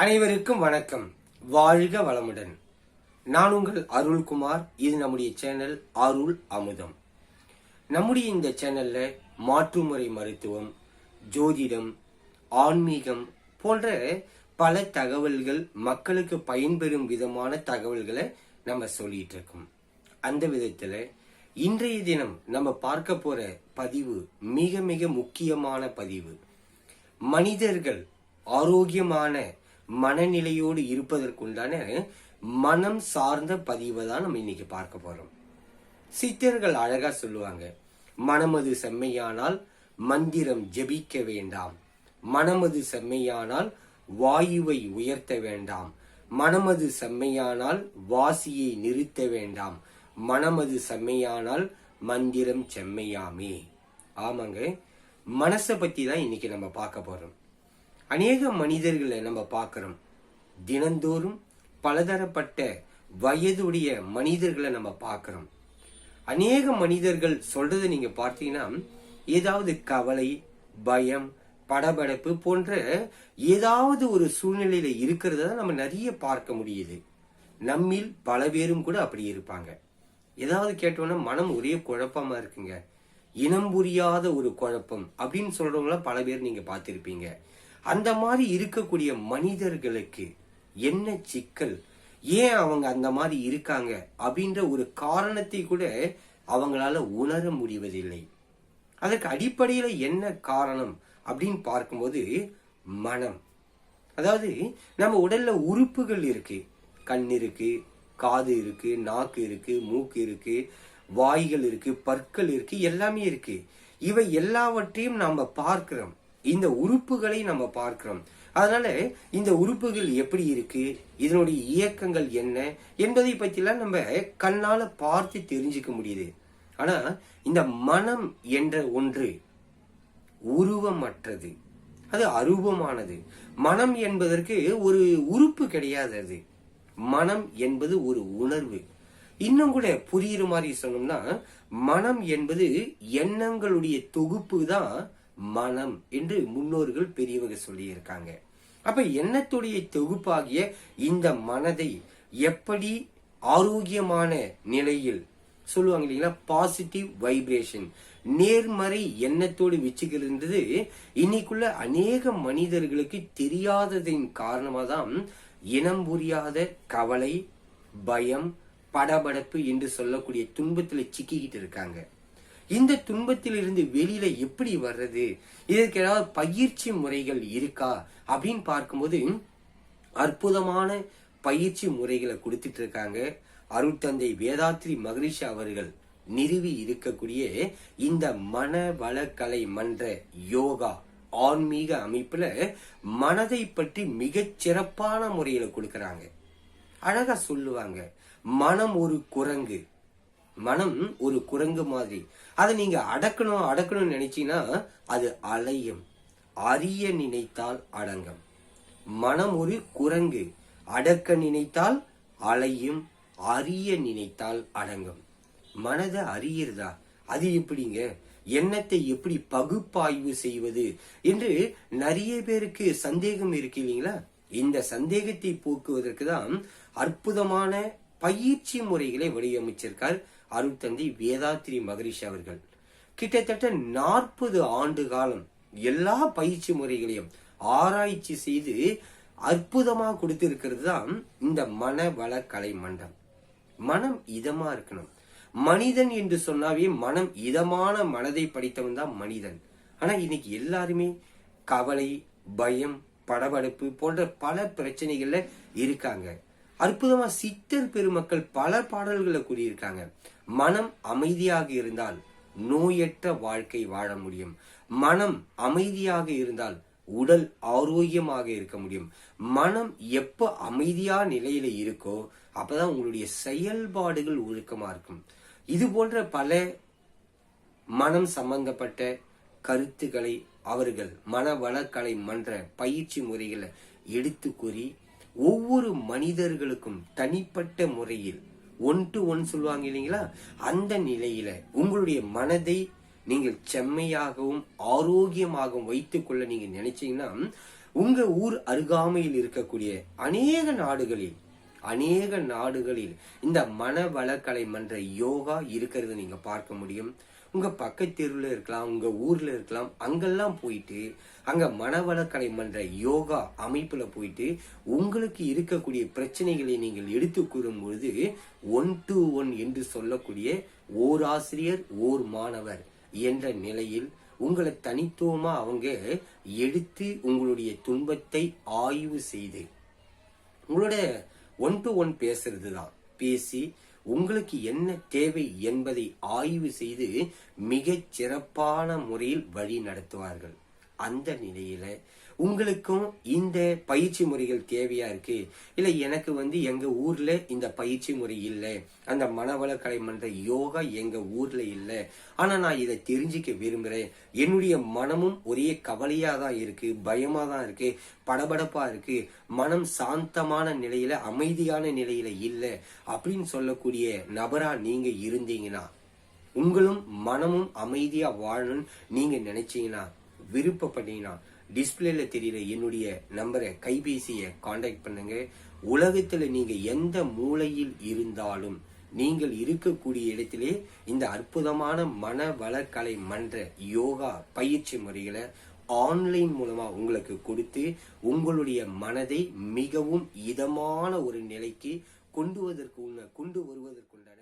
அனைவருக்கும் வணக்கம். வாழ்க வளமுடன். நான் உங்கள் அருள்குமார். இது நம்முடைய சேனல் அருள் அமுதம். நம்முடைய இந்த சேனல்ல மாற்றுமுறை மருத்துவம் ஜோதிடம் ஆன்மீகம் போன்ற பல தகவல்கள் மக்களுக்கு பயன்பெறும் விதமான தகவல்களை நம்ம சொல்லிட்டு இருக்கோம். அந்த விதத்துல இன்றைய தினம் நம்ம பார்க்க போற பதிவு மிக மிக முக்கியமான பதிவு. மனிதர்கள் ஆரோக்கியமான மனநிலையோடு இருப்பதற்குண்டான மனம் சார்ந்த பதிவை தான் நம்ம இன்னைக்கு பார்க்க போறோம். சித்தர்கள் அழகா சொல்லுவாங்க மனமது செம்மையானால் மந்திரம் ஜெபிக்க வேண்டாம். மனமது செம்மையானால் வாயுவை உயர்த்த வேண்டாம். மனமது செம்மையானால் வாசியை நிறுத்த வேண்டாம். மனமது செம்மையானால் மந்திரம் செம்மையாமே. ஆமாங்க மனசை பத்தி தான் இன்னைக்கு நம்ம பார்க்க போறோம். அநேக மனிதர்களை நம்ம பார்க்குறோம். தினந்தோறும் பலதரப்பட்ட வயதுடைய மனிதர்களை நம்ம பார்க்குறோம். அநேக மனிதர்கள் சொல்றதை நீங்க பார்த்தீங்கன்னா ஏதாவது கவலை பயம் படபடப்பு போன்ற ஏதாவது ஒரு சூழ்நிலையில இருக்கிறத நம்ம நிறைய பார்க்க முடியுது. நம்மில் பல பேரும் கூட அப்படி இருப்பாங்க. ஏதாவது கேட்டோன்னா மனம் ஒரே குழப்பமா இருக்குங்க. இனம் புரியாத ஒரு குழப்பம் அப்படின்னு சொல்றவங்கள பல பேர் நீங்க பார்த்திருப்பீங்க. அந்த மாதிரி இருக்கக்கூடிய மனிதர்களுக்கு என்ன சிக்கல்? ஏன் அவங்க அந்த மாதிரி இருக்காங்க? அப்படின்ற ஒரு காரணத்தை கூட அவங்களால உணர முடிவதில்லை. அதற்கு அடிப்படையில் என்ன காரணம் அப்படின்னு பார்க்கும்போது மனம். அதாவது நம்ம உடல்ல உறுப்புகள் இருக்கு. கண் இருக்கு காது இருக்கு நாக்கு இருக்கு மூக்கு இருக்கு வாய்கள் இருக்கு பற்கள் இருக்கு எல்லாமே இருக்கு. இவை எல்லாவற்றையும் நாம பார்க்கிறோம். இந்த உறுப்புகளை நம்ம பார்க்கிறோம். அதனால இந்த உறுப்புகள் எப்படி இருக்கு? இதனுடைய இயக்கங்கள் என்ன? என்பதை பற்றிலாம் நம்ம கண்ணால பார்த்து தெரிஞ்சுக்க முடியுது. ஆனா இந்த மனம் என்ற ஒன்று உருவமற்றது. அது அரூபமானது. மனம் என்பதற்கு ஒரு உறுப்பு கிடையாது அது மனம் என்பது ஒரு உணர்வு. இன்னும் கூட புரியுற மாதிரி சொன்னோம்னா மனம் என்பது எண்ணங்களுடைய தொகுப்பு தான் மனம் என்று முன்னோர்கள் பெரியவங்க சொல்லியிருக்காங்க. அப்ப எண்ணத்துடைய தொகுப்பாகிய இந்த மனதை எப்படி ஆரோக்கியமான நிலையில் சொல்லுவாங்க இல்லைங்களா? பாசிட்டிவ் வைப்ரேஷன் நேர்மறை எண்ணத்தோடு வச்சுக்கிறது இன்னைக்குள்ள அநேக மனிதர்களுக்கு தெரியாததின் காரணமாக தான் இனம் புரியாத கவலை பயம் படபடப்பு என்று சொல்லக்கூடிய துன்பத்தில் சிக்கிக்கிட்டு இருக்காங்க. இந்த துன்பத்தில் இருந்து வெளியில எப்படி வர்றது? இதற்கு ஏதாவது பயிற்சி முறைகள் இருக்கா? அப்படின்னு பார்க்கும்போது அற்புதமான பயிற்சி முறைகளை கொடுத்துட்டு இருக்காங்க. அருட்தந்தை வேதாத்ரி மகரிஷி அவர்கள் நிறுவி இருக்கக்கூடிய இந்த மன வளக்கலை மன்ற யோகா ஆன்மீக அமைப்புல மனதை பற்றி மிகச் சிறப்பான முறையில கொடுக்கறாங்க. அழகா சொல்லுவாங்க மனம் ஒரு குரங்கு மனம் ஒரு குரங்கு மாதிரி. அதை நீங்க அடக்கணும் அடக்கணும்னு நினைச்சீங்கன்னா அது அலையும். அறிய நினைத்தால் அடங்கம். மனம் ஒரு குரங்கு. அடக்க நினைத்தால் அலையும். அறிய நினைத்தால் அடங்கம். மனதை அறியறதா அது எப்படிங்க? எண்ணத்தை எப்படி பகுப்பாய்வு செய்வது? என்று நிறைய பேருக்கு சந்தேகம் இருக்கு இல்லைங்களா? இந்த சந்தேகத்தை போக்குவதற்கு தான் அற்புதமான பயிற்சி முறைகளை வடிவமைச்சிருக்கார் அருட்தந்தை வேதாத்ரி மகரிஷி அவர்கள். கிட்டத்தட்ட நாற்பது ஆண்டு காலம் எல்லா பயிற்சி முறைகளையும் ஆராய்ச்சி செய்து அற்புதமா கொடுத்திருக்கிறது தான் இந்த மனவள கலை மண்டம் மனம் இதமா இருக்கணும். மனிதன் என்று சொன்னாவே மனம் இதமான மனதை படித்தவன் தான் மனிதன். ஆனா இன்னைக்கு எல்லாருமே கவலை பயம் படபடப்பு போன்ற பல பிரச்சனைகள்ல இருக்காங்க. அற்புதமா சித்தர் பெருமக்கள் பல பாடல்களை கூறியிருக்காங்க. மனம் அமைதியாக இருந்தால் நோயற்ற வாழ்க்கை வாழ முடியும். மனம் அமைதியாக இருந்தால் உடல் ஆரோக்கியமாக இருக்க முடியும். மனம் எப்ப அமைதியா நிலையில இருக்கோ அப்பதான் உங்களுடைய செயல்பாடுகள் ஒழுக்கமா இருக்கும். இது போன்ற பல மனம் சம்பந்தப்பட்ட கருத்துக்களை அவர்கள் மன வளக்கலை மன்ற பயிற்சி முறைகளை எடுத்து கூறி ஒவ்வொரு மனிதர்களுக்கும் தனிப்பட்ட முறையில் ஒன் டு ஒன் சொல்லுவாங்க இல்லைங்களா? அந்த நிலையில உங்களுடைய மனதை நீங்கள் செம்மையாகவும் ஆரோக்கியமாகவும் வைத்துக்கொள்ள நீங்க நினைச்சீங்கன்னா உங்க ஊர் அருகாமையில் இருக்கக்கூடிய அநேக நாடுகளில் அநேக நாடுகளில் இந்த மனவளக்கலை மன்ற யோகா இருக்கிறத நீங்க பார்க்க முடியும். உங்கள் பக்கத்தெருவில் இருக்கலாம் உங்கள் ஊரில் இருக்கலாம் அங்கெல்லாம் போயிட்டு அங்கே மனவளக்கலை மன்ற யோகா அமைப்பில் போயிட்டு உங்களுக்கு இருக்கக்கூடிய பிரச்சனைகளை நீங்கள் எடுத்து கூறும் பொழுது ஒன் டு ஒன் என்று சொல்லக்கூடிய ஓர் ஆசிரியர் ஓர் மாணவர் என்ற நிலையில் உங்களை தனித்துவமாக அவங்க எடுத்து உங்களுடைய துன்பத்தை ஆய்வு செய்து உங்களோட ஒன் டு ஒன் பேசுறது தான் பேசி உங்களுக்கு என்ன தேவை என்பதை ஆய்வு செய்து மிகச் சிறப்பான முறையில் வழி நடத்துவார்கள். அந்த நிலையில உங்களுக்கும் இந்த பயிற்சி முறைகள் தேவையா இருக்கு? இல்ல எனக்கு வந்து எங்க ஊர்ல இந்த பயிற்சி முறை இல்லை. அந்த மனவள கலைமன்ற யோகா எங்க ஊர்ல இல்லை. ஆனா நான் இதை தெரிஞ்சுக்க விரும்புறேன். என்னுடைய மனமும் ஒரே கவலையா தான் இருக்கு பயமா தான் இருக்கு படபடப்பா இருக்கு. மனம் சாந்தமான நிலையில அமைதியான நிலையில இல்லை அப்படின்னு சொல்லக்கூடிய நபரா நீங்க இருந்தீங்கன்னா உங்களும் மனமும் அமைதியா வாழணும்னு நீங்க நினைச்சீங்கன்னா விருப்பப்பட்டீங்கன்னா டிஸ்பிளேல தெரியுற என்னுடைய நம்பரை கைபேசியை காண்டாக்ட் பண்ணுங்க. உலகத்துல நீங்க எந்த மூலையில் இருந்தாலும் நீங்கள் இருக்கக்கூடிய இடத்திலே இந்த அற்புதமான மன வளக்கலை மன்ற யோகா பயிற்சி முறைகளை ஆன்லைன் மூலமா உங்களுக்கு கொடுத்து உங்களுடைய மனதை மிகவும் இதமான ஒரு நிலைக்கு கொண்டு வருவதற்கு கொண்டு வருவதற்குண்டான